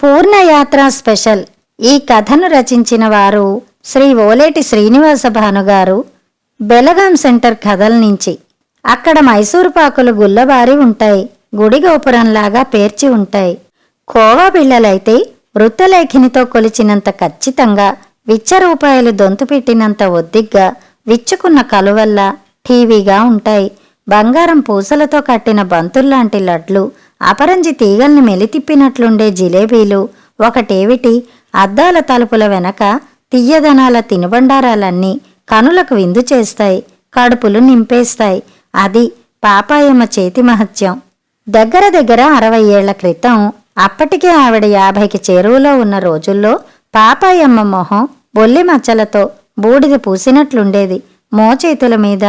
పూర్ణయాత్ర special. ఈ కథను రచించిన వారు శ్రీ ఓలేటి శ్రీనివాస భానుగారు బెలగాం సెంటర్ కథల నుంచి. అక్కడ మైసూరు పాకులు గుల్లబారి ఉంటాయి గుడి గోపురంలాగా పేర్చి ఉంటాయి. కోవా బిళ్ళలైతే వృత్తలేఖినితో కొలిచినంత ఖచ్చితంగా విచ్చ రూపాయలు దొంతు పెట్టినంత ఒద్దిగ్గా విచ్చుకున్న కలువల్ల ఠీవీగా ఉంటాయి. బంగారం పూసలతో కట్టిన బంతుల్లాంటి లడ్లు అపరంజి తీగల్ని మెలితిప్పినట్లుండే జిలేబీలు ఒకటేవిటి అద్దాల తలుపుల వెనక తియ్యదనాల తినుబండారాలన్నీ కనులకు విందు చేస్తాయి కడుపులు నింపేస్తాయి. అది పాపాయమ్మ చేతి మహత్యం. దగ్గర దగ్గర అరవై ఏళ్ళ క్రితం అప్పటికే ఆవిడ యాభైకి చేరువలో ఉన్న రోజుల్లో పాపాయమ్మ మొహం బొల్లి మచ్చలతో బూడిద పూసినట్లుండేది. మోచేతుల మీద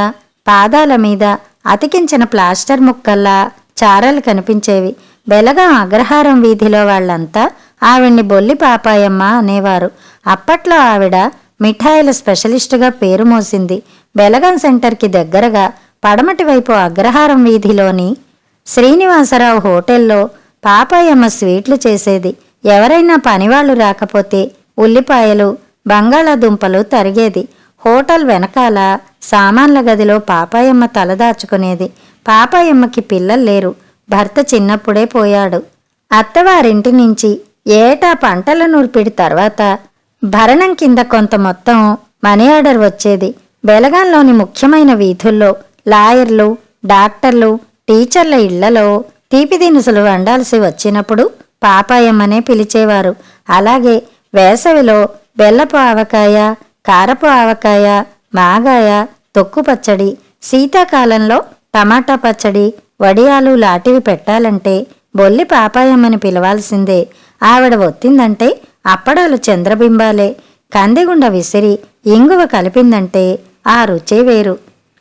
పాదాల మీద అతికించిన ప్లాస్టర్ ముక్కల్లా చారలు కనిపించేవి. బెలగం అగ్రహారం వీధిలో వాళ్ళంతా ఆవిడ్ని బొల్లి పాపాయమ్మ అనేవారు. అప్పట్లో ఆవిడ మిఠాయిల స్పెషలిస్టుగా పేరు మోసింది. బెలగం సెంటర్కి దగ్గరగా పడమటి వైపు అగ్రహారం వీధిలోని శ్రీనివాసరావు హోటల్లో పాపాయమ్మ స్వీట్లు చేసేది. ఎవరైనా పనివాళ్ళు రాకపోతే ఉల్లిపాయలు బంగాళాదుంపలు తరిగేది. హోటల్ వెనకాల సామాన్ల గదిలో పాపాయమ్మ తలదాచుకునేది పాపాయమ్మకి పిల్లలు లేరు. భర్త చిన్నప్పుడే పోయాడు. అత్తవారింటి నుంచి ఏటా పంటల నూర్పిడి తర్వాత భరణం కింద కొంత మొత్తం మనీ ఆర్డర్ వచ్చేది. బెలగాంలోని ముఖ్యమైన వీధుల్లో లాయర్లు డాక్టర్లు టీచర్ల ఇళ్ళలో తీపి దినుసులు వండాల్సి వచ్చినప్పుడు పాపాయమ్మనే పిలిచేవారు. అలాగే వేసవిలో బెల్లపు ఆవకాయ కారపు ఆవకాయ మాగాయ తొక్కు పచ్చడి శీతాకాలంలో టమాటా పచ్చడి వడియాలు లాంటివి పెట్టాలంటే బొల్లి పాపాయమ్మని పిలవాల్సిందే. ఆవిడ ఒత్తిందంటే అప్పడాలు చంద్రబింబాలే. కందిగుండ విసిరి ఇంగువ కలిపిందంటే ఆ రుచే వేరు.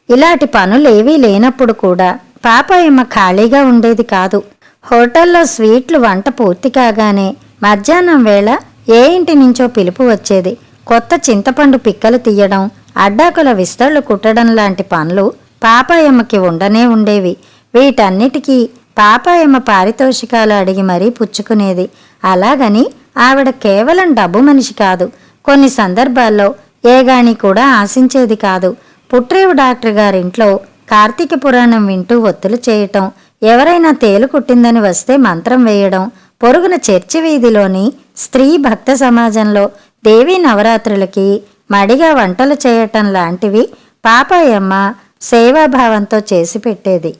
ఇలాంటి పనులేవీ లేనప్పుడు కూడా పాపాయమ్మ ఖాళీగా ఉండేది కాదు. హోటల్లో స్వీట్లు వంట పూర్తి కాగానే మధ్యాహ్నం వేళ ఏ ఇంటి నుంచో పిలుపు వచ్చేది. కొత్త చింతపండు పిక్కలు తీయడం అడ్డాకుల విస్తళ్ళు కుట్టడం లాంటి పనులు పాపాయమ్మకి ఉండనే ఉండేవి. వీటన్నిటికీ పాపాయమ్మ పారితోషికాలు అడిగి మరీ పుచ్చుకునేది. అలాగని ఆవిడ కేవలం డబ్బు మనిషి కాదు కొన్ని సందర్భాల్లో ఏగాని కూడా ఆశించేది కాదు. పుట్రేవు డాక్టర్ గారింట్లో కార్తీక పురాణం వింటూ ఒత్తులు చేయటం ఎవరైనా తేలు కుట్టిందని వస్తే మంత్రం వేయడం పొరుగున చర్చి వీధిలోని స్త్రీ భక్త సమాజంలో దేవీ నవరాత్రులకి మడిగా వంటలు చేయటం లాంటివి పాపాయమ్మ సేవాభావంతో చేసి పెట్టేది.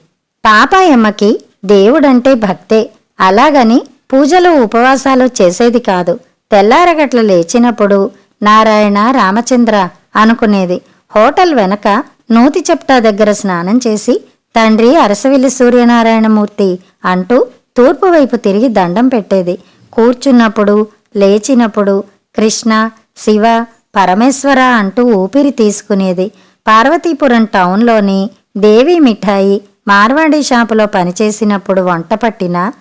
పాపాయమ్మకి దేవుడంటే భక్తే. అలాగని పూజలు ఉపవాసాలు చేసేది కాదు. తెల్లారగట్ల లేచినప్పుడు నారాయణ రామచంద్ర అనుకునేది. హోటల్ వెనక నూతి చెప్టా దగ్గర స్నానం చేసి తండ్రి అరసవిల్లి సూర్యనారాయణమూర్తి అంటూ తూర్పు వైపు తిరిగి దండం పెట్టేది. కూర్చున్నప్పుడు లేచినప్పుడు కృష్ణ శివ పరమేశ్వర అంటూ ఊపిరి తీసుకునేది. పార్వతీపురం టౌన్లోని దేవి మిఠాయి మార్వాడి షాపులో పనిచేసినప్పుడు వంట పట్టిన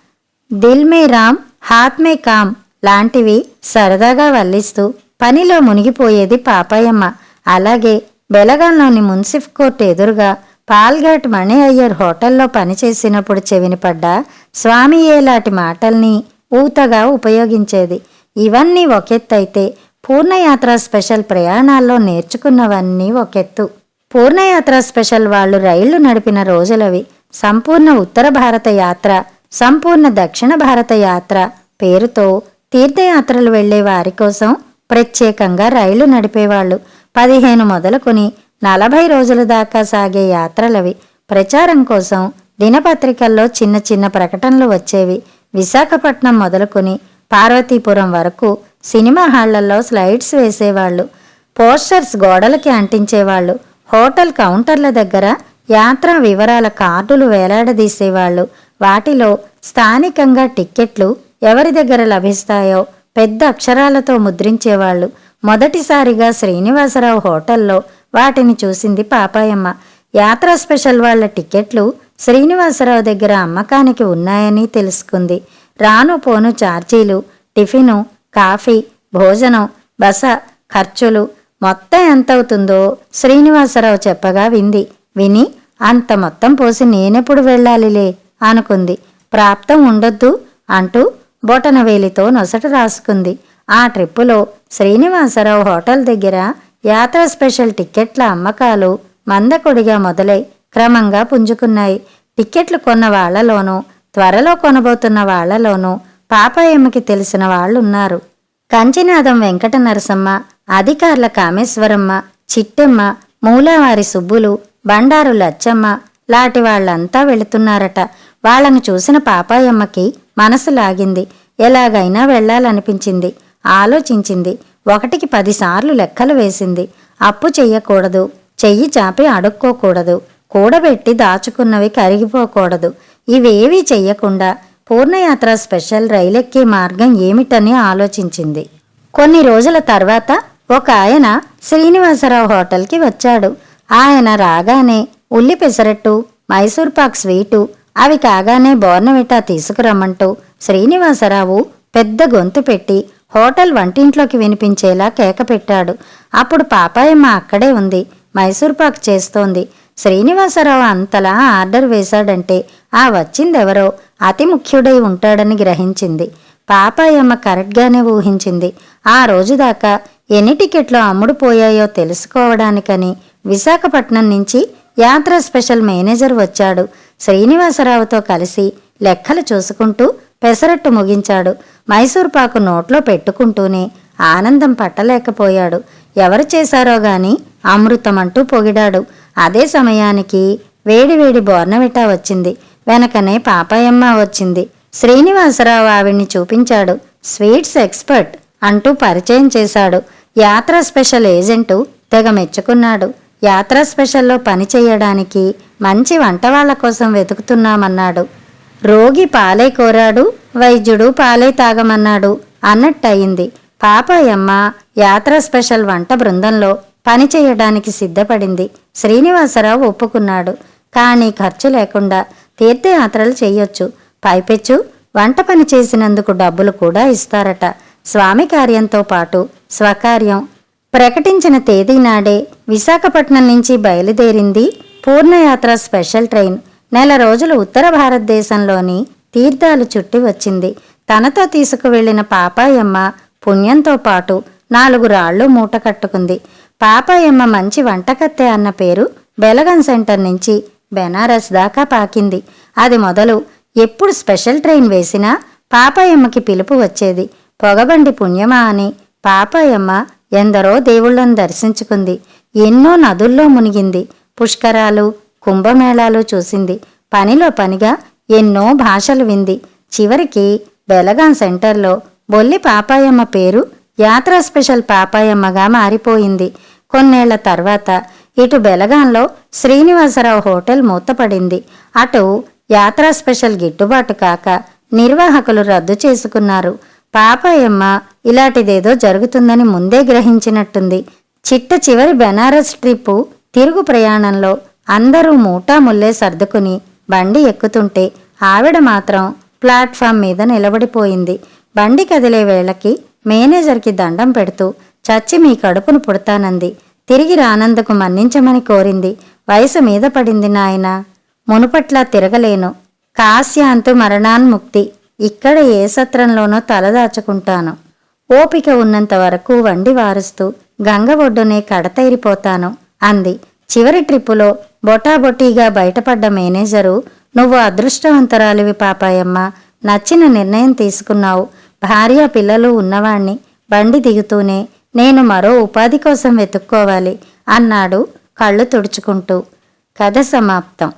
దిల్ మే రామ్ హాత్మే కామ్ లాంటివి సరదాగా వల్లిస్తూ పనిలో మునిగిపోయేది పాపాయమ్మ. అలాగే బెలగాంలోని మున్సిఫ్ కోర్టు ఎదురుగా పాల్ఘాట్ మణి అయ్యర్ హోటల్లో పనిచేసినప్పుడు చెవినిపడ్డ స్వామియేలాంటి మాటల్ని ఊతగా ఉపయోగించేది. ఇవన్నీ ఒకెత్తైతే పూర్ణయాత్ర స్పెషల్ ప్రయాణాల్లో నేర్చుకున్నవన్నీ ఒకెత్తు. పూర్ణయాత్ర స్పెషల్ వాళ్ళు రైళ్ళు నడిపిన రోజులవి. సంపూర్ణ ఉత్తర భారత యాత్ర సంపూర్ణ దక్షిణ భారత యాత్ర పేరుతో తీర్థయాత్రలు వెళ్ళే వారి కోసం ప్రత్యేకంగా రైళ్ళు నడిపేవాళ్ళు. పదిహేను మొదలుకొని నలభై రోజుల దాకా సాగే యాత్రలవి. ప్రచారం కోసం దినపత్రికల్లో చిన్న చిన్న ప్రకటనలు వచ్చేవి. విశాఖపట్నం మొదలుకొని పార్వతీపురం వరకు సినిమా హాళ్ళలో స్లైడ్స్ వేసేవాళ్ళు పోస్టర్స్ గోడలకి అంటించేవాళ్ళు హోటల్ కౌంటర్ల దగ్గర యాత్రా వివరాల కార్డులు వేలాడదీసేవాళ్ళు. వాటిలో స్థానికంగా టిక్కెట్లు ఎవరి దగ్గర లభిస్తాయో పెద్ద అక్షరాలతో ముద్రించేవాళ్ళు. మొదటిసారిగా శ్రీనివాసరావు హోటల్లో వాటిని చూసింది పాపాయమ్మ. యాత్రా స్పెషల్ వాళ్ళ టిక్కెట్లు శ్రీనివాసరావు దగ్గర అమ్మకానికి ఉన్నాయని తెలుసుకుంది. రాను పోను ఛార్జీలు టిఫిను కాఫీ భోజనం బస ఖర్చులు మొత్తం ఎంతవుతుందో శ్రీనివాసరావు చెప్పగా వింది. విని అంత మొత్తం పోసి నేనెప్పుడు వెళ్ళాలిలే అనుకుంది. ప్రాప్తం ఉండొద్దు అంటూ బొటనవేలితో నొసట రాసుకుంది. ఆ ట్రిప్పులో శ్రీనివాసరావు హోటల్ దగ్గర యాత్ర స్పెషల్ టిక్కెట్ల అమ్మకాలు మందకొడిగా మొదలై క్రమంగా పుంజుకున్నాయి. టిక్కెట్లు కొన్న వాళ్ళలోనూ త్వరలో కొనబోతున్న వాళ్ళలోనూ పాపాయమ్మకి తెలిసిన వాళ్ళున్నారు. కంచినాథం వెంకట నరసమ్మ అధికారుల కామేశ్వరమ్మ చిట్టెమ్మ మూలావారి సుబ్బులు బండారు లచ్చమ్మ లాంటి వాళ్ళంతా వెళుతున్నారట. వాళ్ళను చూసిన పాపాయమ్మకి మనసు లాగింది. ఎలాగైనా వెళ్ళాలనిపించింది. ఆలోచించింది. ఒకటికి పదిసార్లు లెక్కలు వేసింది. అప్పు చెయ్యకూడదు. చెయ్యి చాపి అడుక్కోకూడదు. కూడబెట్టి దాచుకున్నవి కరిగిపోకూడదు. ఇవేవీ చెయ్యకుండా పూర్ణయాత్ర స్పెషల్ రైలెక్కే మార్గం ఏమిటని ఆలోచించింది. కొన్ని రోజుల తర్వాత ఒక ఆయన శ్రీనివాసరావు హోటల్కి వచ్చాడు. ఆయన రాగానే ఉల్లి పెసరట్టు మైసూర్ పాక్ స్వీటు అవి కాగానే బోర్నవిటా తీసుకురమ్మంటూ శ్రీనివాసరావు పెద్ద గొంతు పెట్టి హోటల్ వంటింట్లోకి వినిపించేలా కేక పెట్టాడు. అప్పుడు పాపాయమ్మ అక్కడే ఉంది. మైసూర్ పాక్ చేస్తోంది. శ్రీనివాసరావు అంతలా ఆర్డర్ వేశాడంటే ఆ వచ్చిందెవరో? అతి ముఖ్యుడై ఉంటాడని గ్రహించింది. పాపాయమ్మ కరెక్ట్గానే ఊహించింది. ఆ రోజు దాకా ఎన్ని టికెట్లు అమ్ముడుపోయాయో తెలుసుకోవడానికని విశాఖపట్నం నుంచి యాత్ర స్పెషల్ మేనేజర్ వచ్చాడు. శ్రీనివాసరావుతో కలిసి లెక్కలు చూసుకుంటూ పెసరట్టు ముగించాడు. మైసూర్ పాకు నోట్లో పెట్టుకుంటూనే ఆనందం పట్టలేకపోయాడు. ఎవరు చేశారో గాని అమృతమంటూ పొగిడాడు. అదే సమయానికి వేడివేడి బోర్నవిటా వచ్చింది. వెనకనే పాపాయమ్మ వచ్చింది. శ్రీనివాసరావు ఆవిడ్ని చూపించాడు. స్వీట్స్ ఎక్స్పర్ట్ అంటూ పరిచయం చేశాడు. యాత్ర స్పెషల్ ఏజెంటు తెగ మెచ్చుకున్నాడు. యాత్ర స్పెషల్లో పని చేయడానికి మంచి వంటవాళ్ళ కోసం వెతుకుతున్నామన్నాడు. రోగి పాలే కోరాడు వైద్యుడు పాలే తాగమన్నాడు అన్నట్టయింది. పాపాయమ్మ యాత్ర స్పెషల్ వంట బృందంలో పని చేయడానికి సిద్ధపడింది. శ్రీనివాసరావు ఒప్పుకున్నాడు. కానీ ఖర్చు లేకుండా తీర్థయాత్రలు చేయొచ్చు. పైపెచ్చు వంట పని చేసినందుకు డబ్బులు కూడా ఇస్తారట. స్వామి కార్యంతో పాటు స్వకార్యం. ప్రకటించిన తేదీ నాడే విశాఖపట్నం నుంచి బయలుదేరింది పూర్ణయాత్ర స్పెషల్ ట్రైన్. నెల రోజులు ఉత్తర భారతదేశంలోని తీర్థాలు చుట్టి వచ్చింది. తనతో తీసుకువెళ్ళిన పాపాయమ్మ పుణ్యంతో పాటు నాలుగు రాళ్ళు మూట కట్టుకుంది. పాపాయమ్మ మంచి వంటకత్తె అన్న పేరు బెలగన్ సెంటర్ నుంచి బెనారస్ దాకా పాకింది. అది మొదలు ఎప్పుడు స్పెషల్ ట్రైన్ వేసినా పాపాయమ్మకి పిలుపు వచ్చేది. పొగబండి పుణ్యమా అని పాపాయమ్మ ఎందరో దేవుళ్ళను దర్శించుకుంది. ఎన్నో నదుల్లో మునిగింది. పుష్కరాలు కుంభమేళాలు చూసింది. పనిలో పనిగా ఎన్నో భాషలు వింది. చివరికి బెలగాం సెంటర్లో బొల్లి పాపాయమ్మ పేరు యాత్రా స్పెషల్ పాపాయమ్మగా మారిపోయింది. కొన్నేళ్ళ తర్వాత ఇటు బెలగాంలో శ్రీనివాసరావు హోటల్ మూతపడింది. అటు యాత్రా స్పెషల్ గిట్టుబాటు కాక నిర్వాహకులు రద్దు చేసుకున్నారు. పాపాయమ్మ ఇలాంటిదేదో జరుగుతుందని ముందే గ్రహించినట్టుంది. చిట్ట చివరి బెనారస్ ట్రిప్పు తిరుగు ప్రయాణంలో అందరూ మూటా ముల్లే సర్దుకుని బండి ఎక్కుతుంటే ఆవిడ మాత్రం ప్లాట్ఫామ్ మీద నిలబడిపోయింది. బండి కదిలే వేళకి మేనేజర్కి దండం పెడుతూ చచ్చి మీ కడుపును పుడతానంది. తిరిగి రానందుకు మన్నించమని కోరింది. వయసు మీద పడింది నాయన. మునుపట్లా తిరగలేను. కాశ్యాంతు మరణాన్ముక్తి ఇక్కడ ఏ సత్రంలోనో తలదాచుకుంటాను ఓపిక ఉన్నంత వరకు వండి వారుస్తూ గంగ ఒడ్డునే కడతైరిపోతాను అంది. చివరి ట్రిప్పులో బొటాబొటీగా బయటపడ్డ మేనేజరు నువ్వు అదృష్టవంతరాలివి పాపాయమ్మ. నచ్చిన నిర్ణయం తీసుకున్నావు. భార్య పిల్లలు ఉన్నవాణ్ణి. బండి దిగుతూనే నేను మరో ఉపాధి కోసం వెతుక్కోవాలి అన్నాడు కళ్ళు తుడుచుకుంటూ. కథ సమాప్తం.